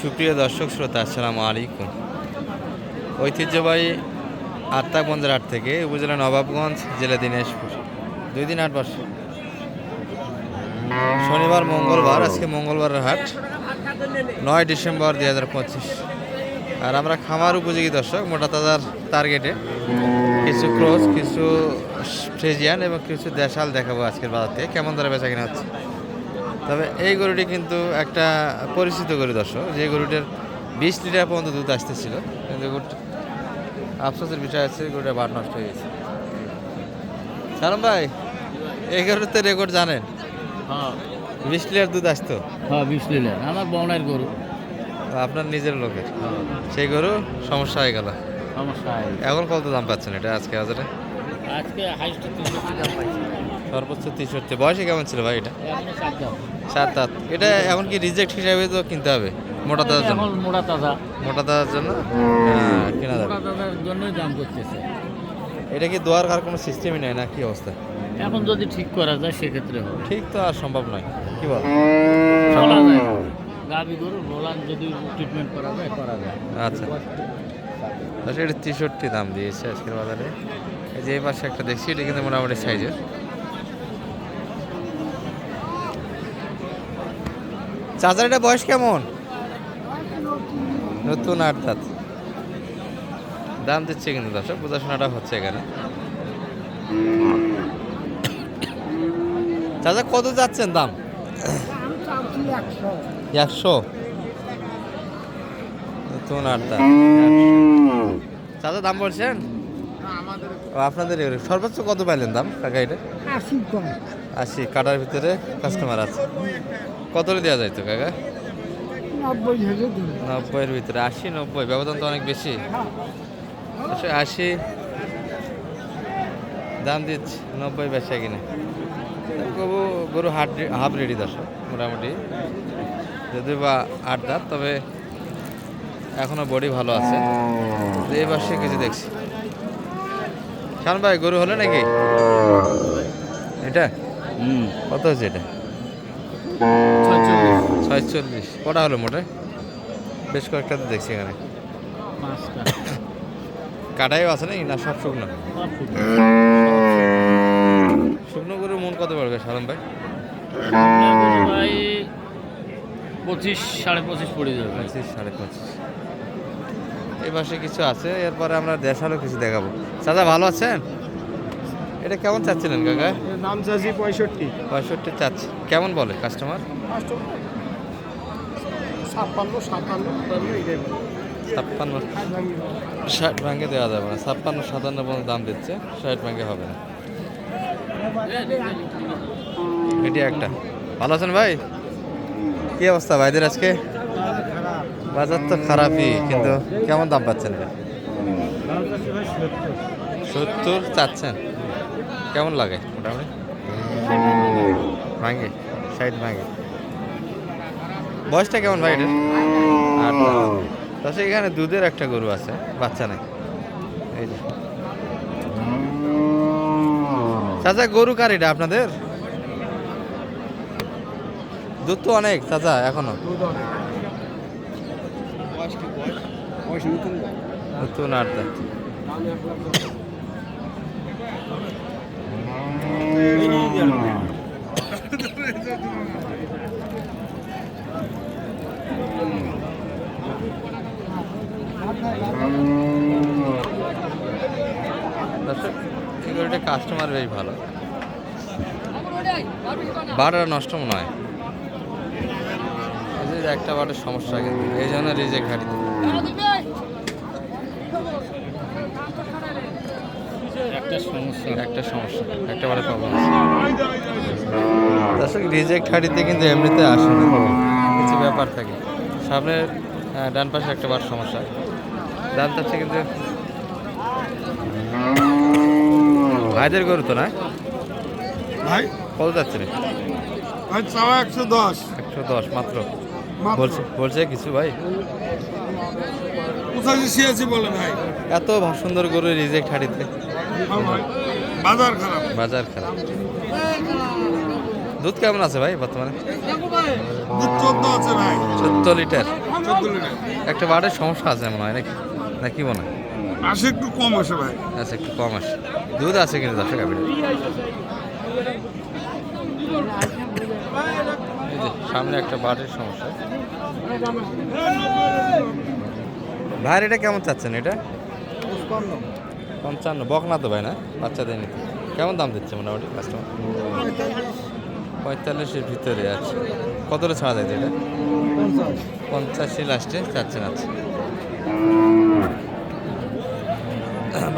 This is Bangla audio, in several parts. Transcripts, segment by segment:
সুপ্রিয় দর্শক, শ্রোতা, আসসালামু আলাইকুম। ঐতিহ্যবাহী আত্মাগঞ্জের হাট থেকে উপজেলা নবাবগঞ্জ, জেলা দিনাজপুর। দুই দিন হাট বসে শনিবার, মঙ্গলবার, আজকে মঙ্গলবারের হাট, নয় ডিসেম্বর দুই হাজার পঁচিশ। আর আমরা খামার উপযোগী দর্শক, মোটা তাজার টার্গেটে কিছু ক্রস, কিছু ফ্রেজিয়ান এবং কিছু দেশাল দেখাবো আজকের বাজার থেকে। কেমন ধরে বেচা কিনা হচ্ছে? তবে এই গরুটি কিন্তু একটা পরিচিত গরু দর্শক। যে গরুটার বিশ লিটার পর্যন্ত দুধ আসতেছিল। কিন্তু গরুটা আফসোসের বিষয় আছে গরুটা বার নষ্ট হয়ে গেছে। সালাম ভাই এই গরুর তো রেকর্ড জানেন? হ্যাঁ। বিশ লিটার দুধ আসতো? হ্যাঁ বিশ লিটার। আমার বনের গরু। আপনার নিজের লোকের? সেই গরু সমস্যা হয়ে গেল। সমস্যা এখন কত দাম পাচ্ছেন এটা আজকে বাজারে? আজকে হাইস্ট তিনশো টাকা পাইছি। সর্বোচ্চ তেষট্টি। বয়সে কেমন ছিল ভাই এটা? সাত আট এটা এখন কি রিজেক্ট হিসাবে তো কিনতে হবে? মোটা তাজার জন্য? মোড়া তাজা। মোটা তাজার জন্য? হ্যাঁ, কেনা যাবে। মোড়া তাজার জন্যই দাম করতেছে। এটা কি দোয়ার খার কোনো সিস্টেমই নাই না কি অবস্থা? এখন যদি ঠিক করা যায় সেক্ষেত্রে হবে। ঠিক তো আর সম্ভব নয়। কি বল? চলা যায়। গাবি গরু রোলান যদি ট্রিটমেন্ট করা যায় করা যায়। আচ্ছা। আচ্ছা এটা তেষট্টি দাম দিয়েছে আজকের বাজারে। এই যে পাশে একটা দেখছি এটা কিন্তু মোটামুটি সাইজের চাচার এটা বয়স কেমন? নতুন আট দাঁত। দাম দিচ্ছে কিন্তু দর্শক বোঝাশোনাটা হচ্ছে এখানে। চাচা কত যাচ্ছেন দাম? একশো। নতুন আট দাম চাচা দাম বলছেন? আপনাদের সর্বোচ্চ কত পাইলেন দাম টাকা এটা? আশি কাটার ভিতরে কাস্টমার আছে। কত দেওয়া যায় তো কাকা? নব্বইয়ের ভিতরে। আশি নব্বই ব্যবধান তো অনেক বেশি। আশি। দাম দিচ্ছি নব্বই বেচা কিনে। গরু গরু হাট হাফ রেডি দর্শক মোটামুটি। যদি বা আট দাঁত তবে এখনও বডি ভালো আছে। এই পাশে কিছু দেখছি। শান ভাই গরু হলো নাকি? এটা? কত হচ্ছে এটা? ছয় চল্লিশ কটা হলো মোটে? বেশ কয়েকটা তো দেখছি এখানে। কাটাইও আছে নাকি? না সব শুকনো? শুকনো। গরু মন কত পড়বে সালাম ভাই? ভাই পঁচিশ সাড়ে পঁচিশ পড়ে যাবে। পঁচিশ সাড়ে পঁচিশ। এই পাশে কিছু আছে এরপরে আমরা দেশালো কিছু দেখাবো। চাচা ভালো আছেন? এটা কেমন চাচ্ছিলেন কাকা? দাম চাষি পঁয়ষট্টি। পঁয়ষট্টি চাচ্ছি। কেমন বলে কাস্টমার ছাপ্পান্ন সাতান্ন ছাপ্পান্ন। ষাট ভাঙ্গে দেওয়া যাবে না। ছাপ্পান্ন সাতান্ন পর্যন্ত দাম দিচ্ছে। ষাট ভাঙ্গে হবে না। এটি একটা। ভালো আছেন ভাই? কি অবস্থা ভাইদের আজকে? বাজার তো খারাপই কিন্তু কেমন দাম পাচ্ছেন সত্তর চাচ্ছেন? কেমন লাগে মোটামুটি? ভাঙ্গে ষাট ভাঙ্গে বয়সটা কেমন ভাই এটার? এখানে দুধের একটা গরু আছে, বাচ্চা নাই। এই যে। চাচা, গরু কার এটা আপনাদের? দুধ তো অনেক, চাচা, এখনও। নতুন দাঁত দর্শক এই গরুটা কাস্টমার বেশ ভালো। বারোটা নষ্ট নয় একটা বাটের সমস্যা কিন্তু এই জন্য রিজেক্ট ঘাটি একটা সমস্যা। একটা সমস্যা একটা বারে প্রবলেম দর্শক রিজেক্ট কিন্তু এমনিতে আসে না কিছু ব্যাপার থাকে। সামনের ডান পাশে একটা বার সমস্যা। ডান পাশে কিন্তু ভাইদের গরু তো না? ভাই? কত যাচ্ছে রে ভাই চাওয়া একশো দশ। একশো দশ মাত্র। বলছে বলছে কিছু ভাই? পঁচাশি ছিয়াশি বলে ভাই। এত সুন্দর গরু রিজেক্ট হাঁড়িতে। হ্যাঁ বাজার খারাপ। বাজার খারাপ। দুধ কেমন আছে ভাই বর্তমানে? দুধ চোদ্দ লিটার। লিটার। একটা বাটের সমস্যা আছে মনে হয় নাকি? না কি মনে হয়? আসে একটু কম আসে ভাই। আচ্ছা একটু কম আসে। দুধ আছে কিন্তু দর্শক আপনি সামনে একটা বাটের সমস্যা। ভাইয়ের এটা কেমন চাচ্ছেন এটা? পঞ্চান্ন। বক না তো ভাই না? বাচ্চা দেয়নি তো। কেমন দাম দিচ্ছে মোটামুটি কাস্টমার পঁয়তাল্লিশের ভিতরে আছে। কতটা ছাড়া যায় এটা? পঞ্চাশি। লাস্টে চাচ্ছেন আচ্ছা।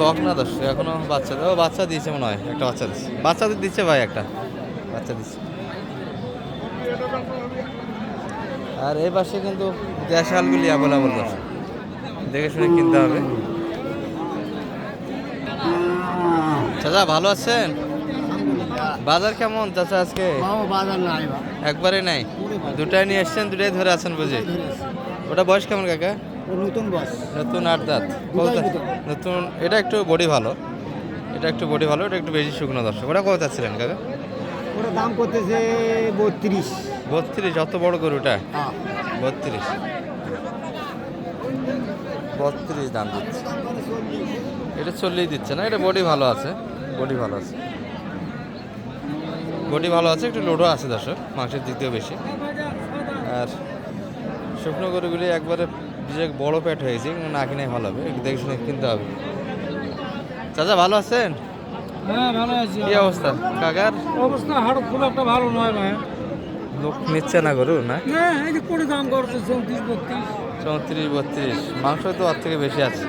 বক না দশ এখনও বাচ্চা ও বাচ্চা দিয়েছে মনে হয় একটা বাচ্চা দিচ্ছে বাচ্চাদের দিচ্ছে ভাই একটা বাচ্চা দিচ্ছে। আর এই পাশে কিন্তু দেশালগুলি অ্যাভেলেবল দশ দেখে শুনে কিনতে হবে। চাচা ভালো আছেন? বাজার কেমন চাচা আজকে? একবারে নাই? দুটাই নিয়ে এসছেন দুটাই ধরে আছেন বুঝি? ওটা বয়স কেমন কাকা? নতুন বস নতুন আট দাঁত। নতুন এটা একটু বডি ভালো। এটা একটু বডি ভালো এটা একটু বেশি শুকনো দর্শক। ওটা কত চাচ্ছিলেন কাকা? ওটা দাম করতেছে বত্রিশ। বত্রিশ অত বড় গরুটা? বত্রিশ। বত্রিশ দাম দিচ্ছে। এটা চল্লিশ দিচ্ছে না? এটা বডি ভালো আছে। বডি ভালো আছে। বডি ভালো আছে একটু লোডও আছে দর্শক মাংসের দিক দিয়েও বেশি। আর শুকনো গরুগুলি একবারে যে বড় পেট হয়েছে না কিনে ভালো হবে। একটু দেখে শুনে কিনতে হবে। চাচা ভালো আছেন? হ্যাঁ ভালো আছি। কি অবস্থা? কাকার? অবস্থা হাট খুব একটা ভালো নয় ভাই। লোক নিচ্ছে না গরু না? হ্যাঁ এই যে করে দাম করছে চৌত্রিশ বত্রিশ। চৌত্রিশ বত্রিশ। মাংস তো ওর থেকে বেশি আছে।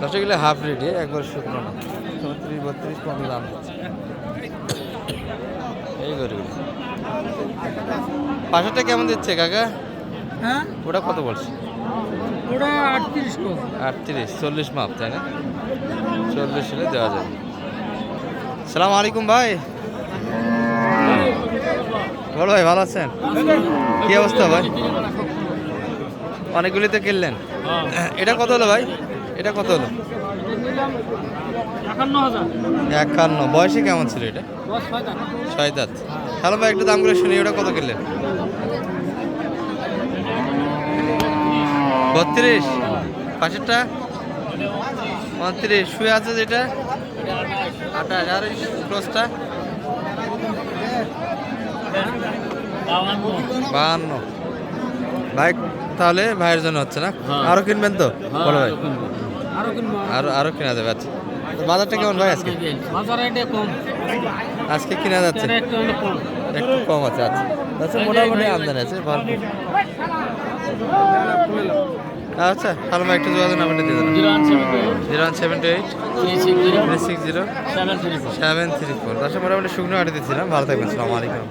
দশটা কিলো হাফ রেডি একবার শুকনো না। চৌত্রিশ বত্রিশ পনেরো দাম দিচ্ছে এই গরুগুলো। পাশেরটা কেমন দিচ্ছে কাকা? হ্যাঁ? ওটা কত বলছে? ওটা আটত্রিশ আটত্রিশ চল্লিশ মাপ তাই না? চল্লিশ হলে দেওয়া যাবে। সালাম আলাইকুম ভাই। বড় ভাই ভালো আছেন? কি অবস্থা ভাই? অনেকগুলি তো কিনলেন। এটা কত হলো ভাই? এটা কত হলো? একান্ন বয়সে কেমন ছিল এটা? ছয় দাঁত। হ্যালো ভাই একটু দাম করে শুনি ওটা কত কিনলেন? বত্রিশ। পাশেরটা পঁয়ত্রিশ শুয়ে আছে যেটা? আঠাশ আর ক্রসটা? বাহান্ন। ভাই তাহলে ভাইয়ের জন্য হচ্ছে না? হ্যাঁ। আরও কিনবেন তো? বলো ভাই। আরও আরও কিনা যাবে আচ্ছা। বাজারটা কেমন ভাই আজকে? আজকে কিনা যাচ্ছে? একটু কম। আছে আচ্ছা। আচ্ছা মোটামুটি আমদানি আছে আচ্ছা ভালো ভাই একটু যোগাযোগ নাম্বারটা দিয়ে দেন zero one seven two eight. Three six zero three six zero seven three four. Seven three four. দশটা মোটামুটি শুকনো আটে দিচ্ছিলাম ভালো থাকবেন। সালাম আলাইকুম।